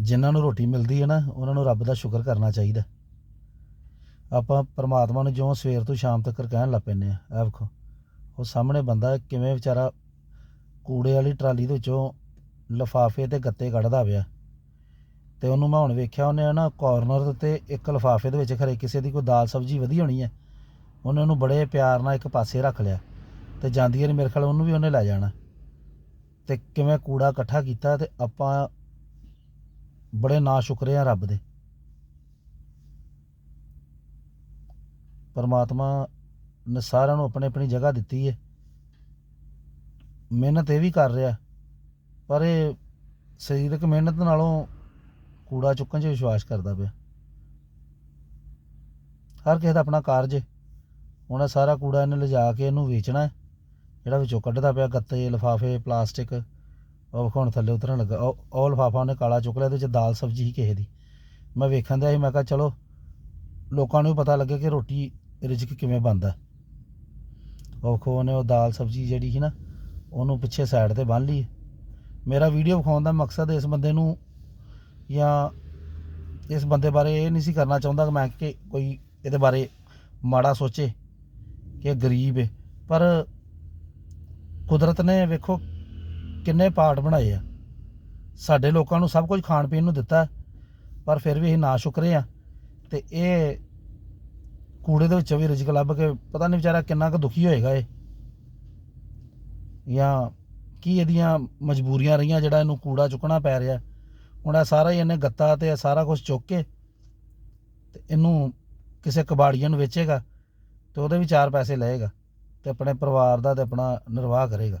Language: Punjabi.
ਜਿਨ੍ਹਾਂ ਨੂੰ ਰੋਟੀ ਮਿਲਦੀ ਹੈ ਨਾ, ਉਹਨਾਂ ਨੂੰ ਰੱਬ ਦਾ ਸ਼ੁਕਰ ਕਰਨਾ ਚਾਹੀਦਾ। ਆਪਾਂ ਪਰਮਾਤਮਾ ਨੂੰ ਜਿਉਂ ਸਵੇਰ ਤੋਂ ਸ਼ਾਮ ਤੱਕ ਕਹਿਣ ਲੱਗ ਪੈਂਦੇ ਆ ਇਹ ਵੇਖੋ। ਉਹ ਸਾਹਮਣੇ ਬੰਦਾ ਕਿਵੇਂ ਵਿਚਾਰਾ ਕੂੜੇ ਵਾਲੀ ਟਰਾਲੀ ਦੇ ਵਿੱਚੋਂ ਲਫਾਫੇ ਤੇ ਗੱਤੇ ਕੱਢਦਾ ਪਿਆ। ਤੇ ਉਹਨੂੰ ਮੈਂ ਹੁਣ ਵੇਖਿਆ, ਉਹਨੇ ਨਾ ਕਾਰਨਰ ਤੇ ਇੱਕ ਲਫਾਫੇ ਦੇ ਵਿੱਚ ਖਰੇ ਕਿਸੇ ਦੀ ਕੋਈ ਦਾਲ ਸਬਜ਼ੀ ਵਧੀ ਹੋਣੀ ਹੈ। ਉਹਨੇ ਉਹਨੂੰ ਬੜੇ ਪਿਆਰ ਨਾਲ ਇੱਕ ਪਾਸੇ ਰੱਖ ਲਿਆ ਤੇ ਜਾਂਦੀ ਵਾਰੀ ਮੇਰੇ ਖਿਆਲ ਉਹਨੂੰ ਵੀ ਉਹਨੇ ਲੈ ਜਾਣਾ। ਤੇ ਕਿਵੇਂ ਕੂੜਾ ਇਕੱਠਾ ਕੀਤਾ ਤੇ ਆਪਾਂ ਬੜੇ ਨਾ ਸ਼ੁਕਰੇ ਆ ਰੱਬ ਦੇ। ਪਰਮਾਤਮਾ ਨੇ ਸਾਰਿਆਂ ਨੂੰ ਆਪਣੀ ਆਪਣੀ ਜਗ੍ਹਾ ਦਿੱਤੀ ਹੈ ਮਿਹਨਤ ਇਹ ਵੀ ਕਰ ਰਿਹਾ, ਪਰ ਇਹ ਸਰੀਰਕ ਮਿਹਨਤ ਨਾਲੋਂ ਕੂੜਾ ਚੁੱਕਣ 'ਚ ਵਿਸ਼ਵਾਸ ਕਰਦਾ ਪਿਆ। ਹਰ ਕਿਸੇ ਦਾ ਆਪਣਾ ਕਾਰਜ ਹੈ ਹੁਣ ਸਾਰਾ ਕੂੜਾ ਇਹਨੇ ਲਿਜਾ ਕੇ ਇਹਨੂੰ ਵੇਚਣਾ ਹੈ ਜਿਹੜਾ ਵਿੱਚੋਂ ਕੱਢਦਾ ਪਿਆ ਗੱਤੇ, ਲਿਫਾਫੇ, ਪਲਾਸਟਿਕ ਉਹ ਵਿਖਾਉਣ ਥੱਲੇ ਉਤਰਨ ਲੱਗਾ। ਉਹ ਉਹ ਲਫਾਫਾ ਉਹਨੇ ਕਾਲਾ ਚੁੱਕ ਲਿਆ ਇਹਦੇ ਵਿੱਚ ਦਾਲ ਸਬਜ਼ੀ ਹੀ ਕਿਸੇ ਦੀ। ਮੈਂ ਵੇਖਣ ਦਿਆ ਸੀ, ਮੈਂ ਕਿਹਾ ਚਲੋ, ਲੋਕਾਂ ਨੂੰ ਵੀ ਪਤਾ ਲੱਗੇ ਕਿ ਰੋਟੀ ਰਿਜਕ ਕਿਵੇਂ ਬਣਦਾ। ਉਹ ਖੋ ਨੇ ਉਹ ਦਾਲ ਸਬਜ਼ੀ ਜਿਹੜੀ ਸੀ ਨਾ, ਉਹਨੂੰ ਪਿੱਛੇ ਸਾਈਡ ਤੇ ਬੰਨ ਲਈ। ਮੇਰਾ ਵੀਡੀਓ ਵਿਖਾਉਣ ਦਾ ਮਕਸਦ ਇਸ ਬੰਦੇ ਨੂੰ ਜਾਂ ਇਸ ਬੰਦੇ ਬਾਰੇ ਇਹ ਨਹੀਂ ਸੀ ਕਰਨਾ ਚਾਹੁੰਦਾ ਕਿ ਮੈਂ ਕਿ ਕੋਈ ਇਹਦੇ ਬਾਰੇ ਮਾੜਾ ਸੋਚੇ ਕਿ ਗਰੀਬ ਹੈ ਪਰ ਕੁਦਰਤ ਨੇ ਵੇਖੋ ਕਿੰਨੇ ਪਾਰਟ ਬਣਾਏ ਆ। ਸਾਡੇ ਲੋਕਾਂ ਨੂੰ ਸਭ ਕੁਝ ਖਾਣ ਪੀਣ ਨੂੰ ਦਿੱਤਾ, ਪਰ ਫਿਰ ਵੀ ਅਸੀਂ ਨਾ ਸ਼ੁਕਰੇ ਆ। ਤੇ ਇਹ ਕੂੜੇ ਦੇ ਵਿੱਚੋਂ ਵੀ ਰਿਜਕ ਲੱਭ ਕੇ ਪਤਾ ਨਹੀਂ ਵਿਚਾਰਾ ਕਿੰਨਾ ਕੁ ਦੁਖੀ ਹੋਏਗਾ ਇਹ। ਜਾਂ ਕੀ ਇਹਦੀਆਂ ਮਜਬੂਰੀਆਂ ਰਹੀਆਂ ਜਿਹੜਾ ਇਹਨੂੰ ਕੂੜਾ ਚੁੱਕਣਾ ਪੈ ਰਿਹਾ। ਹੁਣ ਇਹ ਸਾਰਾ ਹੀ ਇਹਨੇ ਗੱਤਾ ਤੇ ਸਾਰਾ ਕੁਝ ਚੁੱਕ ਕੇ ਤੇ ਇਹਨੂੰ ਕਿਸੇ ਕਬਾੜੀਆਂ ਨੂੰ ਵੇਚੇਗਾ ਤੇ ਉਹਦੇ ਵੀ ਚਾਰ ਪੈਸੇ ਲਏਗਾ ਤੇ ਆਪਣੇ ਪਰਿਵਾਰ ਦਾ ਤੇ ਆਪਣਾ ਨਿਰਵਾਹ ਕਰੇਗਾ।